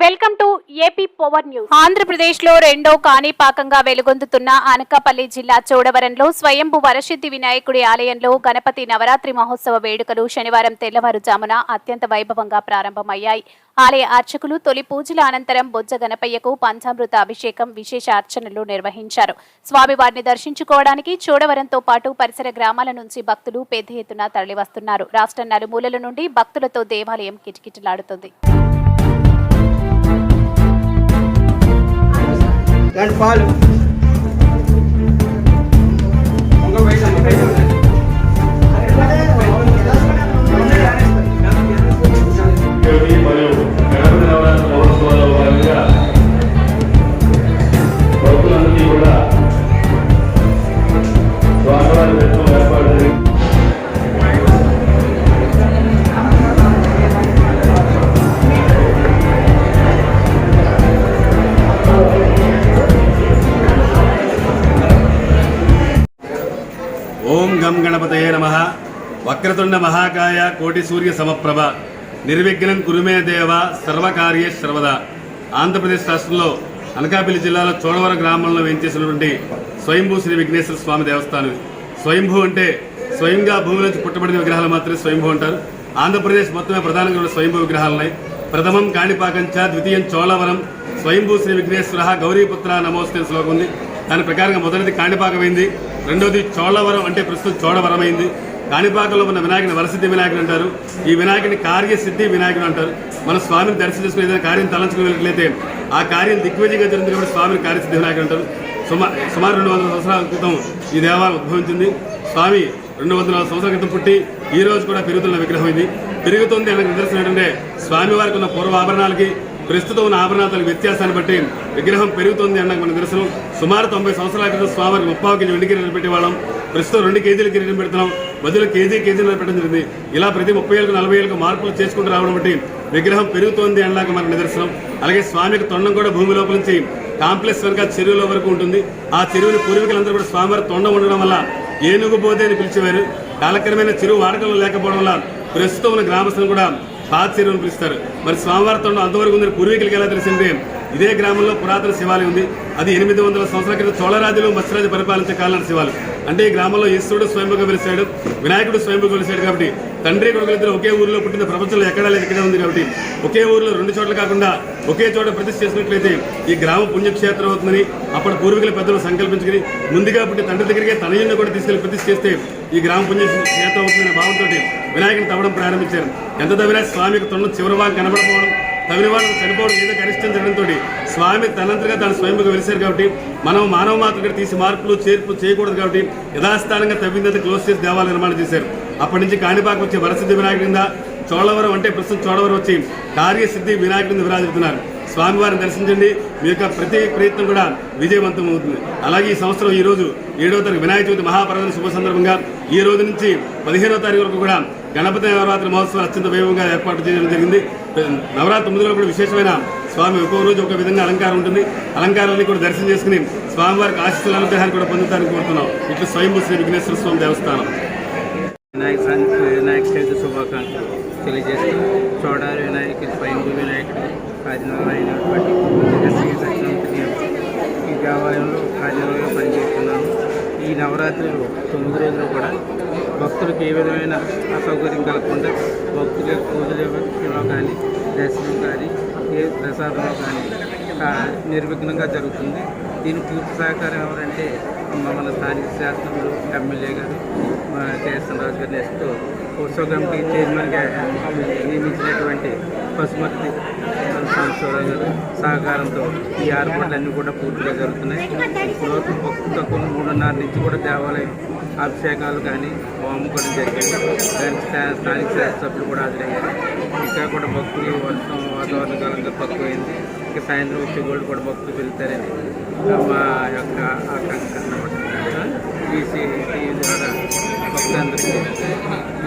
Welcome to AP power news. ఆంధ్రప్రదేశ్లో రెండో కాణిపాకంగా వెలుగొందుతున్న అనకాపల్లి జిల్లా చోడవరంలో స్వయంభు వరసిద్ధి వినాయకుడి ఆలయంలో గణపతి నవరాత్రి మహోత్సవ వేడుకలు శనివారం తెల్లవారుజామున అత్యంత వైభవంగా ప్రారంభమయ్యాయి. ఆలయ అర్చకులు తొలి పూజల అనంతరం బొజ్జ గణపయ్యకు పంచామృత అభిషేకం విశేష అర్చనలు నిర్వహించారు. స్వామివారిని దర్శించుకోవడానికి చోడవరంతో పాటు పరిసర గ్రామాల నుంచి భక్తులు పెద్ద ఎత్తున తరలివస్తున్నారు. రాష్ట్ర నలుమూలల నుండి భక్తులతో దేవాలయం కిటకిటలాడుతుంది. దాని పాలు నమ. వక్రతుండ మహాకాయ కోటి సూర్య సమప్రభ. నిర్విఘ్నం కురుమే దేవ సర్వకార్య సర్వద. ఆంధ్రప్రదేశ్ రాష్ట్రంలో అనకాపల్లి జిల్లాలో చోడవరం గ్రామంలో వేయించేసినటువంటి స్వయంభూ శ్రీ విఘ్నేశ్వర స్వామి దేవస్థానం. స్వయంభూ అంటే స్వయంగా భూమి నుంచి పుట్టబడిన విగ్రహాలు మాత్రమే స్వయంభూ అంటారు. ఆంధ్రప్రదేశ్ మొత్తమే ప్రధానంగా ఉన్న స్వయంభూ విగ్రహాలు ఉన్నాయి ప్రథమం కాణిపాకం చ ద్వితీయం చోళవరం. స్వయంభూ శ్రీ విఘ్నేశ్వర గౌరీపుత్ర నమోస్తే శ్లోకం ఉంది. దాని ప్రకారంగా మొదటిది కాణిపాకమైంది. రెండోది చోళవరం అంటే ప్రస్తుతం చోడవరమైంది కాణిపాకంలో ఉన్న వినాయకుని వరసిద్ధి వినాయకుడు అంటారు. ఈ వినాయకుని కార్యసిద్ధి వినాయకుడు అంటారు. మన స్వామిని దర్శనం చేసుకుని ఏదైనా కార్యం తలంచుకుని వెళ్ళట్లయితే ఆ కార్యం దిగ్విజయంగా జరిగింది కాబట్టి స్వామిని కార్యసిద్ధి వినాయకుడు అంటారు. సుమా సుమారు రెండు వందల సంవత్సరాల క్రితం ఈ దేవాలయం ఉద్భవించింది. స్వామి రెండు వందల సంవత్సరాల క్రితం పుట్టి ఈ రోజు కూడా పెరుగుతున్న విగ్రహం ఇది. పెరుగుతుంది అనే నిదర్శనం ఏంటంటే స్వామివారికి ఉన్న పూర్వ ఆభరణాలకి ప్రస్తుతం ఉన్న ఆభరణాతల వ్యత్యాసాన్ని బట్టి విగ్రహం పెరుగుతుంది అన్న మన దర్శనం సుమారు తొంభై సంవత్సరాల క్రితం స్వామివారికి ముప్పావు కేజీ వెండి కిరీటం పెట్టేవాళ్ళం. ప్రస్తుతం రెండు కేజీల కిరీటం పెడుతున్నాం. బదులు కేజీ కేజీలు పెట్టడం జరిగింది. ఇలా ప్రతి ముప్పై ఏళ్ళకు నలభై ఏళ్ళకు మార్పులు చేసుకుంటూ రావడం బట్టి విగ్రహం పెరుగుతోంది అనలాగ మన నిదర్శనం. అలాగే స్వామికి తొండం కూడా భూమి లోపల నుంచి కాంప్లెక్స్ వెనక చెరువుల వరకు ఉంటుంది. ఆ చెరువుని పూర్వీకులందరూ కూడా స్వామివారి తొండం ఉండడం వల్ల ఏనుగు అని పిలిచేవారు. కాలక్రమేణా చెరువు వాడకంలో లేకపోవడం వల్ల ప్రస్తుతం ఉన్న గ్రామస్తులు కూడా పాత చెరువుని పిలుస్తారు. మరి స్వామివారి తొండం అంతవరకు ఉందని పూర్వీకులకి ఎలా తెలిసిందే? ఇదే గ్రామంలో పురాతన శివాలయం ఉంది. అది ఎనిమిది వందల సంవత్సరాల క్రితం చోళరాజులు మత్స్యరాజు పరిపాలించే కాలం శివాలయం. అంటే ఈ గ్రామంలో ఈశ్వరుడు స్వయంభుగా వెలిసాడు వినాయకుడు స్వయంభుగా వెలిసాడు కాబట్టి తండ్రి కొడుకులిద్దరు ఒకే ఊరిలో పుట్టిన ప్రపంచంలో ఎక్కడా లేదు ఇక్కడే ఉంది కాబట్టి ఒకే ఊరిలో రెండు చోట్ల కాకుండా ఒకే చోట ప్రతిష్ఠ చేసినట్లయితే ఈ గ్రామ పుణ్యక్షేత్రం అవుతుందని అప్పటి పూర్వీకుల పెద్దలు సంకల్పించుకుని ముందుగా పుట్టి తండ్రి దగ్గరికి తనయుడిని కూడా తీసుకెళ్ళి ప్రతిష్ఠ చేస్తే ఈ గ్రామ పుణ్యక్షేత్రం అవుతుందనే భావంతో వినాయకుని తవ్వడం ప్రారంభించారు. ఎంత తవ్వినా స్వామికి తొండం చివరి భాగం కనబడపోవడం అభినవాళ్ళు చనిపోవడం ఏదో కనిష్టం జరగడంతో స్వామి తనంతగా తన స్వయంగా వెలిశారు కాబట్టి మనం మానవ మాతృగా తీసి మార్పులు చేర్పులు చేయకూడదు కాబట్టి యథాస్థానంగా తవ్విందని క్లోజ్ చేసి దేవాలయ నిర్మాణం చేశారు. అప్పటి నుంచి కాణిపాకు వచ్చే వరసిద్ధి వినాయకుడి కింద చోళవరం అంటే ప్రస్తుతం చోడవరం వచ్చి కార్యసిద్ధి వినాయకుడిని విరాజిస్తున్నారు స్వామివారిని దర్శించండి. మీ యొక్క ప్రతి ప్రయత్నం కూడా విజయవంతం అవుతుంది. అలాగే ఈ సంవత్సరం ఈ రోజు ఏడవ తారీఖు వినాయక చవితి మహాపర్వదిన శుభ సందర్భంగా ఈ రోజు నుంచి పదిహేనవ తారీఖు వరకు కూడా గణపతి నవరాత్రి మహోత్సవాలు అత్యంత వైభవంగా ఏర్పాటు చేయడం జరిగింది. నవరాత్రి ముందులో కూడా విశేషమైన స్వామి ఒక్కో రోజు ఒక విధంగా అలంకారం ఉంటుంది. అలంకారాన్ని కూడా దర్శనం చేసుకుని స్వామివారికి ఆశీస్సుల అనుగ్రహాన్ని కూడా పొందుతారని కోరుతున్నాం. ఇట్లా స్వయంభూ శ్రీ విఘ్నేశ్వర స్వామి దేవస్థానం. వినాయక వినాయక చవితి శుభాకాంక్షలు తెలియజేస్తూ చోడారి వినాయకుడు స్వయంభూ వినాయకుడు కార్యనిర్వహించినటువంటి ఈ దేవాలయంలో కార్యాలయంలో పనిచేస్తున్నాము. ఈ నవరాత్రులు తొమ్మిది రోజులు కూడా భక్తులకు ఏ విధమైన అసౌకర్యం కలగకుండా భక్తుల పూజలో కానీ దర్శనం కానీ ఏ ప్రసాదంలో కానీ నిర్విఘ్నంగా జరుగుతుంది. దీని పూర్తి సహకారం ఎవరంటే మన స్థానిక శాసనసభ్యులు ఎమ్మెల్యే గారు మా కేఎస్ఎన్ రాజు గారు నెక్స్ట్ ఉత్సవ కమిటీ చైర్మన్గా నియమించినటువంటి పశుమతి సాంబశివరావు గారు సహకారంతో ఈ ఏర్పాట్లన్నీ కూడా పూర్తిగా జరుగుతున్నాయి. ఇప్పటివరకు భక్తులకు మూడున్నర నుంచి కూడా దేవాలయం అభిషేకాలు కానీ హోమం కూడా జరిగింది దానికి స్థానిక శాసనసభ్యులు కూడా హాజరయ్యారు. ఇంకా కూడా భక్తులు వర్షం వాతావరణ కాలంగా తక్కువైంది. ఇంకా సాయంత్రం వచ్చే గోల్డ్ కూడా భక్తులు వెళ్తారని మా యొక్క ఆకాంక్ష అన్నమాట. ఈసీ ద్వారా